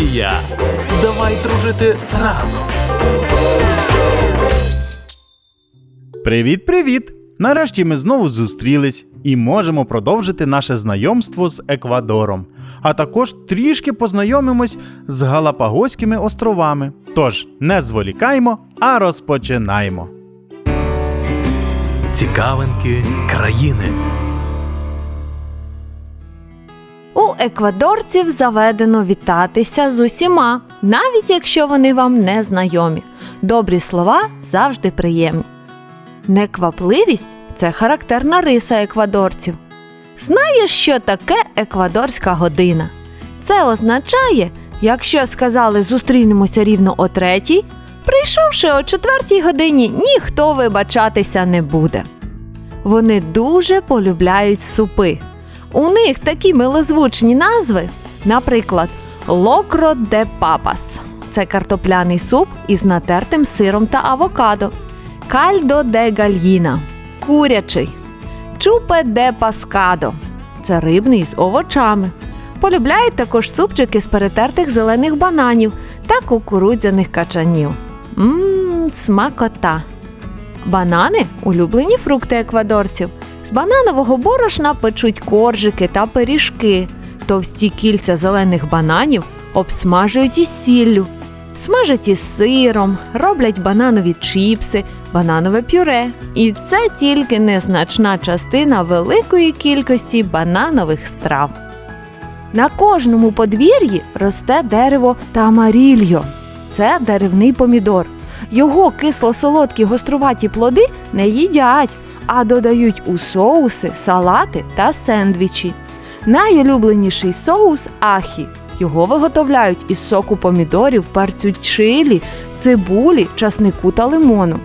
Магія! Давай дружити разом! Привіт-привіт! Нарешті ми знову зустрілись і можемо продовжити наше знайомство з Еквадором, а також трішки познайомимось з Галапагоськими островами. Тож не зволікаймо, а розпочинаємо. Цікавинки країни. У еквадорців заведено вітатися з усіма, навіть якщо вони вам не знайомі. Добрі слова завжди приємні. Неквапливість це характерна риса еквадорців. Знаєш, що таке еквадорська година? Це означає, якщо сказали зустрінемося рівно о третій, прийшовши о четвертій годині, ніхто вибачатися не буде. Вони дуже полюбляють супи. У них такі милозвучні назви, наприклад, локро де папас це картопляний суп із натертим сиром та авокадо, кальдо де гальїна курячий, чупе де паскадо це рибний з овочами. Полюбляють також супчики з перетертих зелених бананів та кукурудзяних качанів. Мм, смакота. Банани улюблені фрукти еквадорців. З бананового борошна печуть коржики та пиріжки. Товсті кільця зелених бананів обсмажують із сіллю, смажать із сиром, роблять бананові чіпси, бананове пюре. І це тільки незначна частина великої кількості бананових страв. На кожному подвір'ї росте дерево тамарільо. Це деревний помідор. Його кисло-солодкі гоструваті плоди не їдять, а додають у соуси, салати та сендвічі. Найулюбленіший соус ахі. Його виготовляють із соку помідорів, перцю чилі, цибулі, часнику та лимону.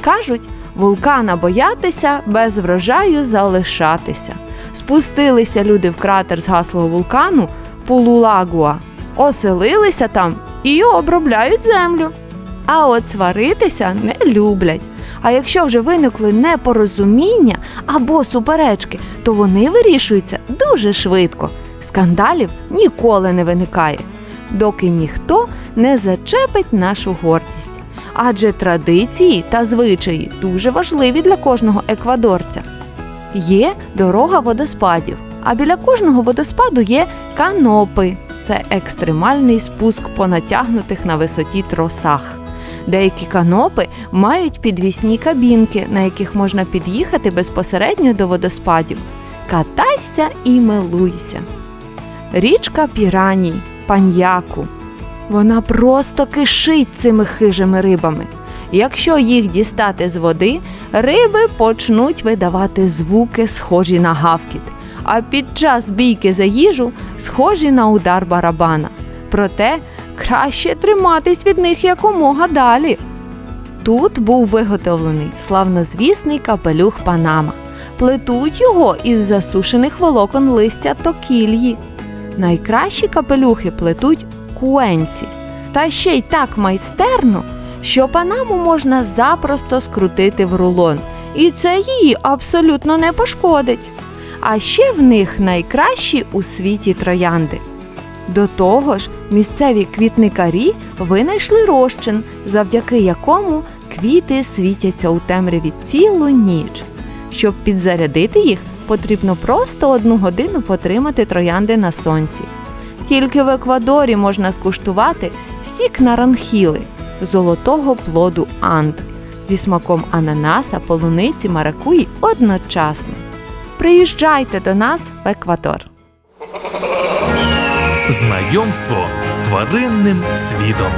Кажуть, вулкана боятися, без врожаю залишатися. Спустилися люди в кратер згаслого вулкану Пулулагуа, оселилися там і обробляють землю. А от сваритися не люблять. А якщо вже виникли непорозуміння або суперечки, то вони вирішуються дуже швидко. Скандалів ніколи не виникає, доки ніхто не зачепить нашу гордість. Адже традиції та звичаї дуже важливі для кожного еквадорця. Є дорога водоспадів, а біля кожного водоспаду є канопи. Це екстремальний спуск по натягнутих на висоті тросах. Деякі канопи мають підвісні кабінки, на яких можна під'їхати безпосередньо до водоспадів. Катайся і милуйся. Річка Піраній, паньяку. Вона просто кишить цими хижими рибами. Якщо їх дістати з води, риби почнуть видавати звуки, схожі на гавкіт, а під час бійки за їжу схожі на удар барабана. Проте краще триматись від них якомога далі. Тут був виготовлений славнозвісний капелюх Панама. Плетуть його із засушених волокон листя токільї. Найкращі капелюхи плетуть куенці. Та ще й так майстерно, що панаму можна запросто скрутити в рулон, і це її абсолютно не пошкодить. А ще в них найкращі у світі троянди. До того ж, місцеві квітникарі винайшли розчин, завдяки якому квіти світяться у темряві цілу ніч. Щоб підзарядити їх, потрібно просто одну годину потримати троянди на сонці. Тільки в Еквадорі можна скуштувати сік наранхіли золотого плоду анд зі смаком ананаса, полуниці, маракуї одночасно. Приїжджайте до нас в Еквадор. Знайомство з тваринним світом.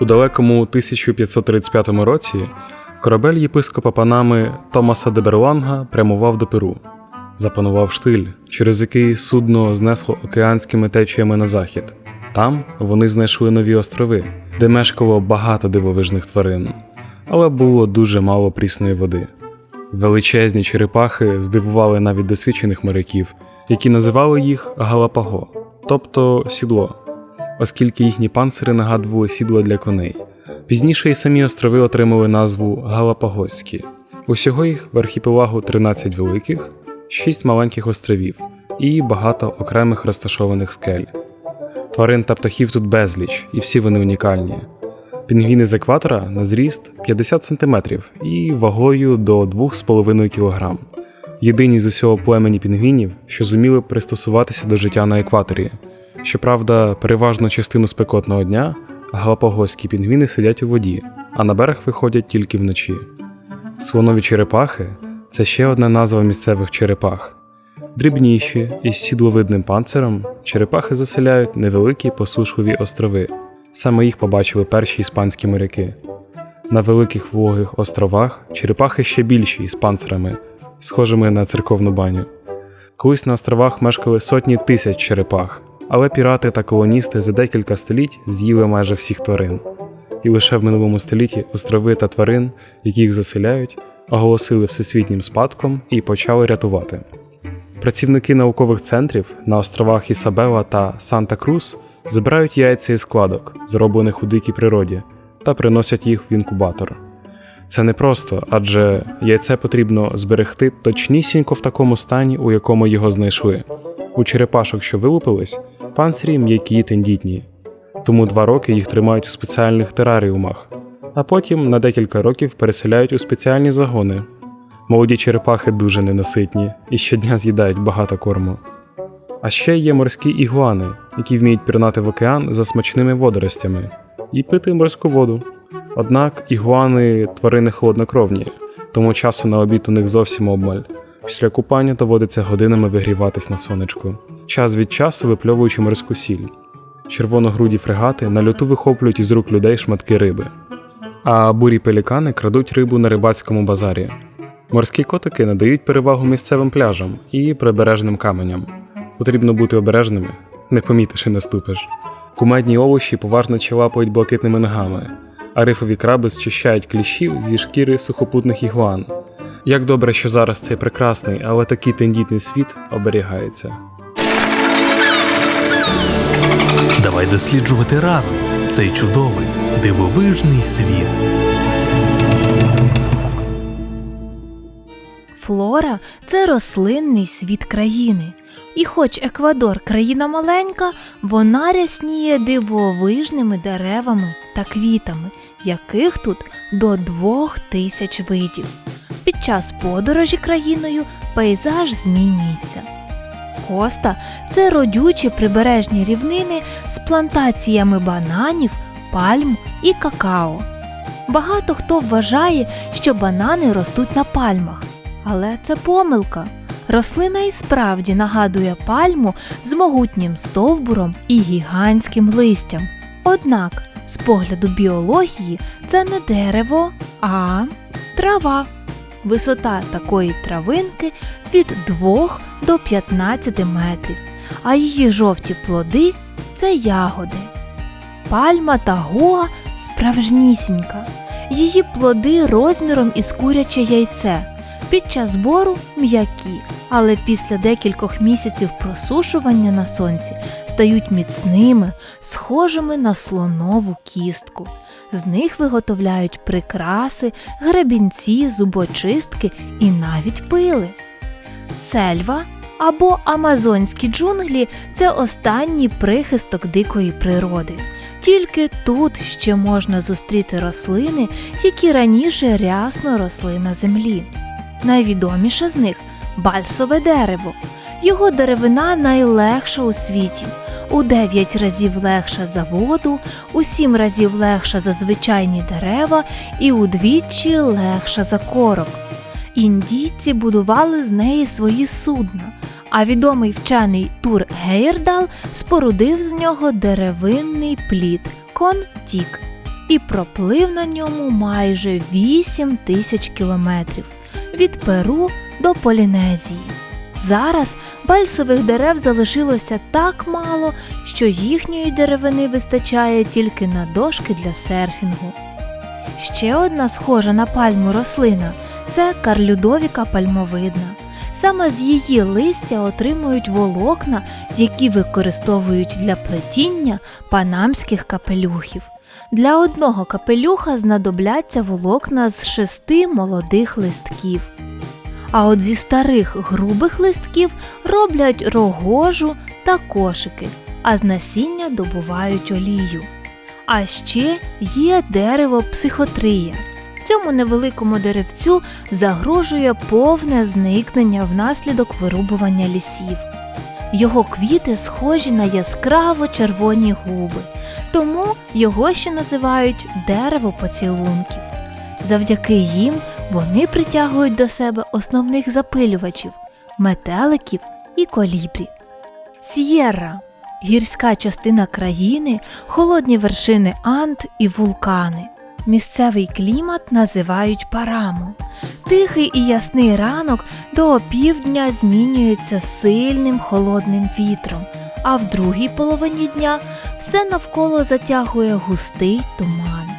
У далекому 1535 році корабель єпископа Панами Томаса де Берланга прямував до Перу. Запанував штиль, через який судно знесло океанськими течіями на захід. Там вони знайшли нові острови, де мешкало багато дивовижних тварин, але було дуже мало прісної води. Величезні черепахи здивували навіть досвідчених моряків, які називали їх Галапаго, тобто сідло, оскільки їхні панцири нагадували сідла для коней. Пізніше і самі острови отримали назву Галапагоські. Усього їх в архіпелагу 13 великих, 6 маленьких островів, і багато окремих розташованих скель. Тварин та птахів тут безліч, і всі вони унікальні. Пінгвіни з екватора на зріст 50 см і вагою до 2,5 кг. Єдині з усього племені пінгвінів, що зуміли пристосуватися до життя на екваторі. Щоправда, переважну частину спекотного дня галапагоські пінгвіни сидять у воді, а на берег виходять тільки вночі. Слонові черепахи це ще одна назва місцевих черепах. Дрібніші із сідловидним панциром черепахи заселяють невеликі посушливі острови. Саме їх побачили перші іспанські моряки. На великих вологих островах черепахи ще більші із панцирами, схожими на церковну баню. Колись на островах мешкали сотні тисяч черепах, але пірати та колоністи за декілька століть з'їли майже всіх тварин. І лише в минулому столітті острови та тварин, які їх заселяють, оголосили всесвітнім спадком і почали рятувати. Працівники наукових центрів на островах Ісабела та Санта-Крус збирають яйця із складок, зроблених у дикій природі, та приносять їх в інкубатор. Це непросто, адже яйце потрібно зберегти точнісінько в такому стані, у якому його знайшли. У черепашок, що вилупились, панцирі м'які й тендітні, тому два роки їх тримають у спеціальних тераріумах, а потім на декілька років переселяють у спеціальні загони. Молоді черепахи дуже ненаситні і щодня з'їдають багато корму. А ще є морські ігуани, які вміють пірнати в океан за смачними водоростями і пити морську воду. Однак ігуани тварини холоднокровні, тому часу на обід у них зовсім обмаль. Після купання доводиться годинами вигріватись на сонечку, час від часу випльовуючи морську сіль. Червоногруді фрегати на льоту вихоплюють із рук людей шматки риби. А бурі пелікани крадуть рибу на рибацькому базарі. Морські котики надають перевагу місцевим пляжам і прибережним каменям. Потрібно бути обережними, не помітиш і наступиш. Кумедні овочі поважно чилапають блакитними ногами, а рифові краби зчищають кліщів зі шкіри сухопутних ігуан. Як добре, що зараз цей прекрасний, але такий тендітний світ оберігається. Давай досліджувати разом цей чудовий, дивовижний світ. Флора це рослинний світ країни. І хоч Еквадор країна маленька, вона рясніє дивовижними деревами та квітами, яких тут до двох тисяч видів. Під час подорожі країною пейзаж змінюється. Коста це родючі прибережні рівнини з плантаціями бананів, пальм і какао. Багато хто вважає, що банани ростуть на пальмах, але це помилка. Рослина і справді нагадує пальму з могутнім стовбуром і гігантським листям. Однак, з погляду біології, це не дерево, а трава. Висота такої травинки від 2 до 15 метрів, а її жовті плоди це ягоди. Пальма та гоа справжнісінька. Її плоди розміром із куряче яйце. Під час збору м'які, але після декількох місяців просушування на сонці стають міцними, схожими на слонову кістку. З них виготовляють прикраси, гребінці, зубочистки і навіть пили. Сельва або амазонські джунглі це останній прихисток дикої природи. Тільки тут ще можна зустріти рослини, які раніше рясно росли на землі. Найвідоміше з них бальсове дерево. Його деревина найлегша у світі. У 9 разів легша за воду, у 7 разів легша за звичайні дерева і удвічі легша за корок. Індійці будували з неї свої судна, а відомий вчений Тур Гейрдал спорудив з нього деревинний плід Кон-Тік і проплив на ньому майже 8 тисяч кілометрів від Перу до Полінезії. Зараз бальсових дерев залишилося так мало, що їхньої деревини вистачає тільки на дошки для серфінгу. Ще одна схожа на пальму рослина це карлюдовіка пальмовидна. Саме з її листя отримують волокна, які використовують для плетіння панамських капелюхів. Для одного капелюха знадобляться волокна з шести молодих листків. А от зі старих грубих листків роблять рогожу та кошики, а з насіння добувають олію. А ще є дерево психотрія. Цьому невеликому деревцю загрожує повне зникнення внаслідок вирубування лісів. Його квіти схожі на яскраво червоні губи, тому його ще називають дерево поцілунків. Завдяки їм вони притягують до себе основних запилювачів метеликів і колібрі. С'єрра гірська частина країни, холодні вершини Анд і вулкани. Місцевий клімат називають параму. Тихий і ясний ранок до опівдня змінюється сильним холодним вітром, а в другій половині дня все навколо затягує густий туман.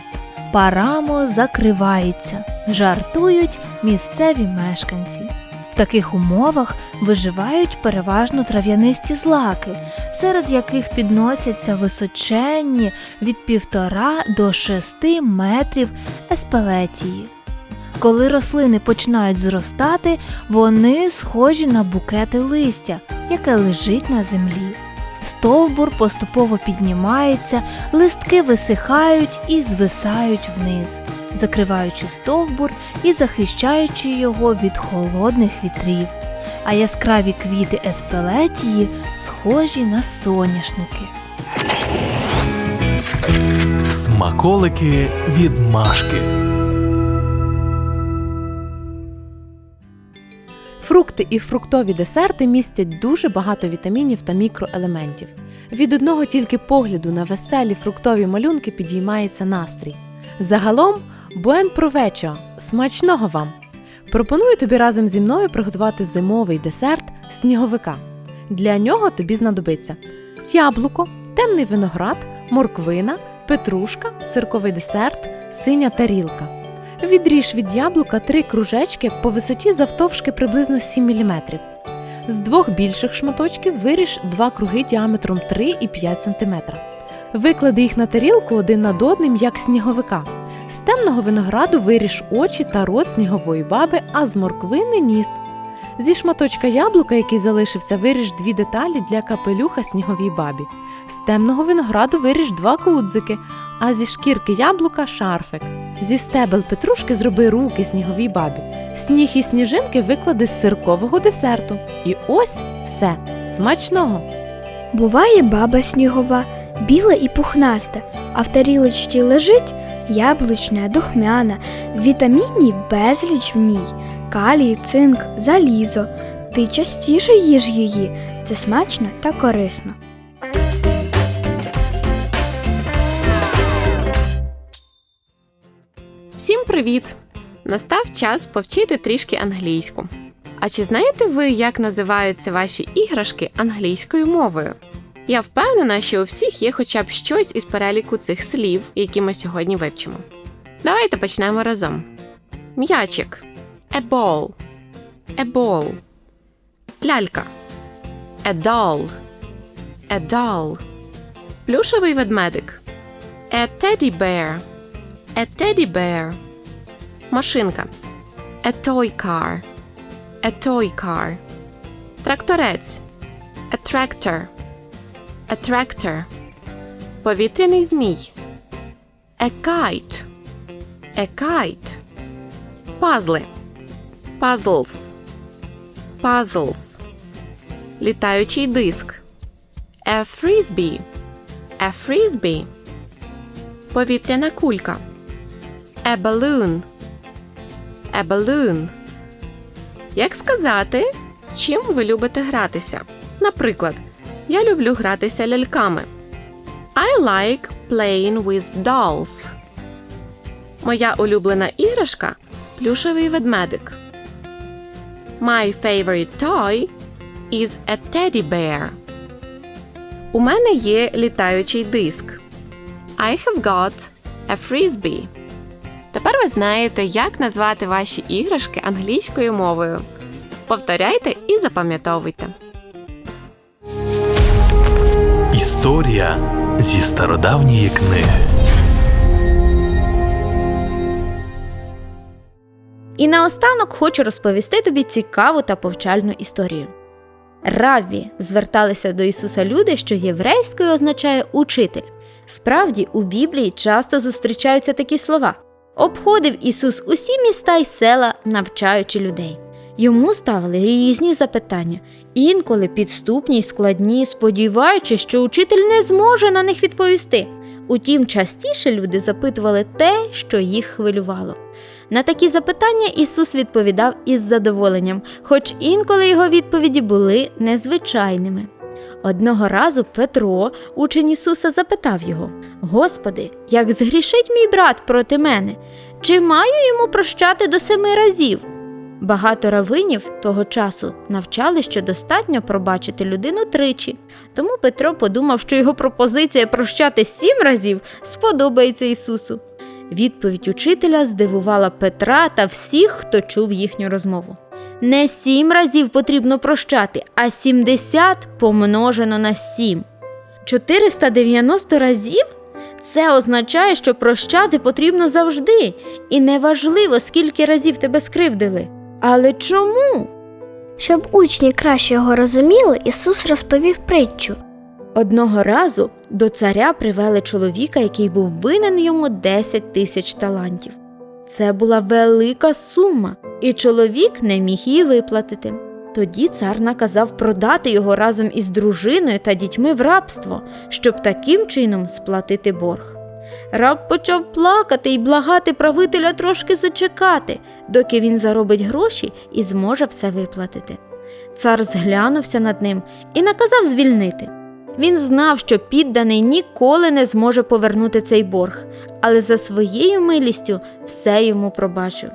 Парамо закривається, жартують місцеві мешканці. В таких умовах виживають переважно трав'янисті злаки, серед яких підносяться височенні від півтора до шести метрів еспелетії. Коли рослини починають зростати, вони схожі на букети листя, яке лежить на землі. Стовбур поступово піднімається, листки висихають і звисають вниз, закриваючи стовбур і захищаючи його від холодних вітрів. А яскраві квіти еспелетії схожі на соняшники. Смаколики від Машки. Фрукти і фруктові десерти містять дуже багато вітамінів та мікроелементів. Від одного тільки погляду на веселі фруктові малюнки підіймається настрій. Загалом, буен провечо! Смачного вам! Пропоную тобі разом зі мною приготувати зимовий десерт сніговика. Для нього тобі знадобиться яблуко, темний виноград, морквина, петрушка, сирковий десерт, синя тарілка. Відріж від яблука три кружечки по висоті завтовшки приблизно 7 мм. З двох більших шматочків виріж два круги діаметром 3,5 см. Виклади їх на тарілку один над одним, як сніговика. З темного винограду виріж очі та рот снігової баби, а з морквини ніс. Зі шматочка яблука, який залишився, виріж дві деталі для капелюха сніговій бабі. З темного винограду виріж два кудзики, а зі шкірки яблука шарфик. Зі стебел петрушки зроби руки сніговій бабі. Сніг і сніжинки виклади з сиркового десерту. І ось все. Смачного! Буває баба снігова, біла і пухнаста, а в тарілочці лежить яблучна, духмяна, вітамінів безліч в ній, калій, цинк, залізо. Ти частіше їж її, це смачно та корисно. Привіт! Настав час повчити трішки англійську. А чи знаєте ви, як називаються ваші іграшки англійською мовою? Я впевнена, що у всіх є хоча б щось із переліку цих слів, які ми сьогодні вивчимо. Давайте почнемо разом. М'ячик. A ball. A ball. Лялька. A doll. A doll. Плюшевий ведмедик. A teddy bear. A teddy bear. Машинка. A toy car. A toy car. Тракторець. A tractor. A tractor. Повітряний змій. A kite. A kite. Пазли. Puzzles. Puzzles. Літаючий диск. A frisbee. A frisbee. Повітряна кулька. A balloon. A balloon. Як сказати, з чим ви любите гратися? Наприклад, я люблю гратися ляльками. I like playing with dolls. Моя улюблена іграшка плюшевий ведмедик. My favorite toy is a teddy bear. У мене є літаючий диск. I have got a frisbee. Тепер ви знаєте, як назвати ваші іграшки англійською мовою. Повторяйте і запам'ятовуйте. Історія зі стародавньої книги. І наостанок хочу розповісти тобі цікаву та повчальну історію. Равві зверталися до Ісуса люди, що єврейською означає учитель. Справді, у Біблії часто зустрічаються такі слова. Обходив Ісус усі міста й села, навчаючи людей. Йому ставили різні запитання, інколи підступні й складні, сподіваючись, що учитель не зможе на них відповісти. Утім, частіше люди запитували те, що їх хвилювало. На такі запитання Ісус відповідав із задоволенням, хоч інколи його відповіді були незвичайними. Одного разу Петро, учень Ісуса, запитав його: Господи, як згрішить мій брат проти мене, чи маю йому прощати до семи разів? Багато равинів того часу навчали, що достатньо пробачити людину тричі. Тому Петро подумав, що його пропозиція прощати сім разів сподобається Ісусу. Відповідь учителя здивувала Петра та всіх, хто чув їхню розмову. Не сім разів потрібно прощати, а сімдесят помножено на сім. 490 разів? Це означає, що прощати потрібно завжди, і неважливо, скільки разів тебе скривдили. Але чому? Щоб учні краще його розуміли, Ісус розповів притчу. Одного разу до царя привели чоловіка, який був винен йому 10 тисяч талантів. Це була велика сума, і чоловік не міг її виплатити. Тоді цар наказав продати його разом із дружиною та дітьми в рабство, щоб таким чином сплатити борг. Раб почав плакати і благати правителя трошки зачекати, доки він заробить гроші і зможе все виплатити. Цар зглянувся над ним і наказав звільнити. Він знав, що підданий ніколи не зможе повернути цей борг, але за своєю милістю все йому пробачив.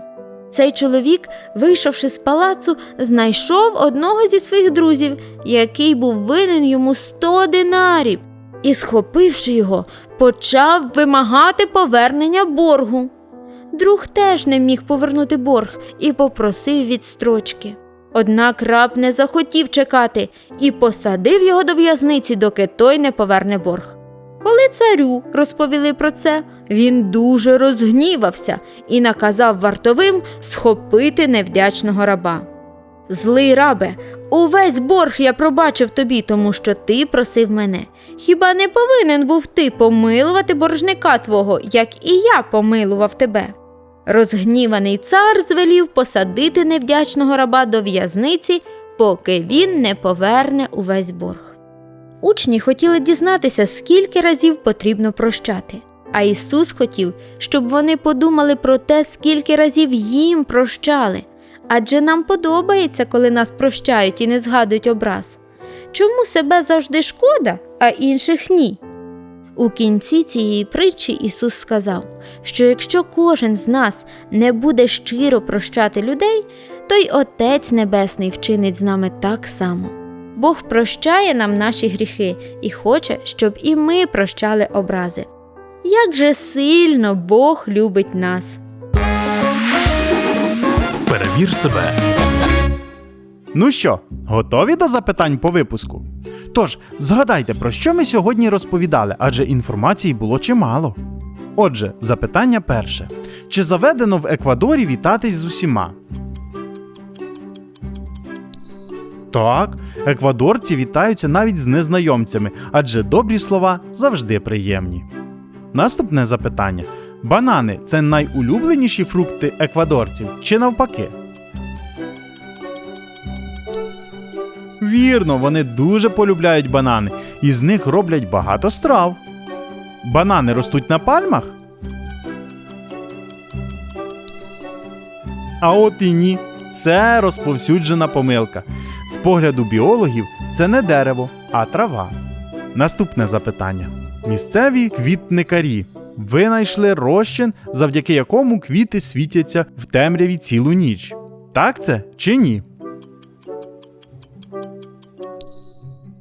Цей чоловік, вийшовши з палацу, знайшов одного зі своїх друзів, який був винен йому сто динарів, і, схопивши його, почав вимагати повернення боргу. Друг теж не міг повернути борг і попросив відстрочки. Однак раб не захотів чекати і посадив його до в'язниці, доки той не поверне борг. Коли царю розповіли про це, він дуже розгнівався і наказав вартовим схопити невдячного раба. Злий рабе, увесь борг я пробачив тобі, тому що ти просив мене. Хіба не повинен був ти помилувати боржника твого, як і я помилував тебе? Розгніваний цар звелів посадити невдячного раба до в'язниці, поки він не поверне увесь борг. Учні хотіли дізнатися, скільки разів потрібно прощати. А Ісус хотів, щоб вони подумали про те, скільки разів їм прощали. Адже нам подобається, коли нас прощають і не згадують образ. Чому себе завжди шкода, а інших ні? У кінці цієї притчі Ісус сказав, що якщо кожен з нас не буде щиро прощати людей, то й Отець Небесний вчинить з нами так само. Бог прощає нам наші гріхи і хоче, щоб і ми прощали образи. Як же сильно Бог любить нас! Перевір себе. Ну що, готові до запитань по випуску? Тож, згадайте, про що ми сьогодні розповідали, адже інформації було чимало. Отже, запитання перше: чи заведено в Еквадорі вітатись з усіма? Так, еквадорці вітаються навіть з незнайомцями, адже добрі слова завжди приємні. Наступне запитання: банани це найулюбленіші фрукти еквадорців чи навпаки? Вірно, вони дуже полюбляють банани, і з них роблять багато страв. Банани ростуть на пальмах? А от і ні. Це розповсюджена помилка. З погляду біологів, це не дерево, а трава. Наступне запитання: місцеві квітникарі винайшли розчин, завдяки якому квіти світяться в темряві цілу ніч. Так це чи ні?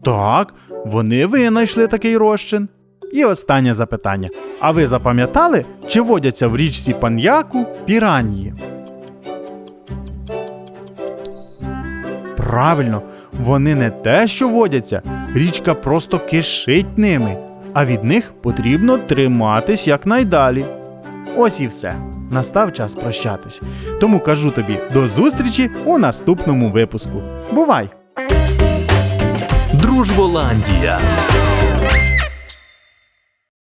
Так, вони винайшли такий розчин. І останнє запитання. А ви запам'ятали, чи водяться в річці Паньяку піранії? Правильно, вони не те, що водяться, річка просто кишить ними, а від них потрібно триматись якнайдалі. Ось і все. Настав час прощатись. Тому кажу тобі до зустрічі у наступному випуску. Бувай! Дружболандія.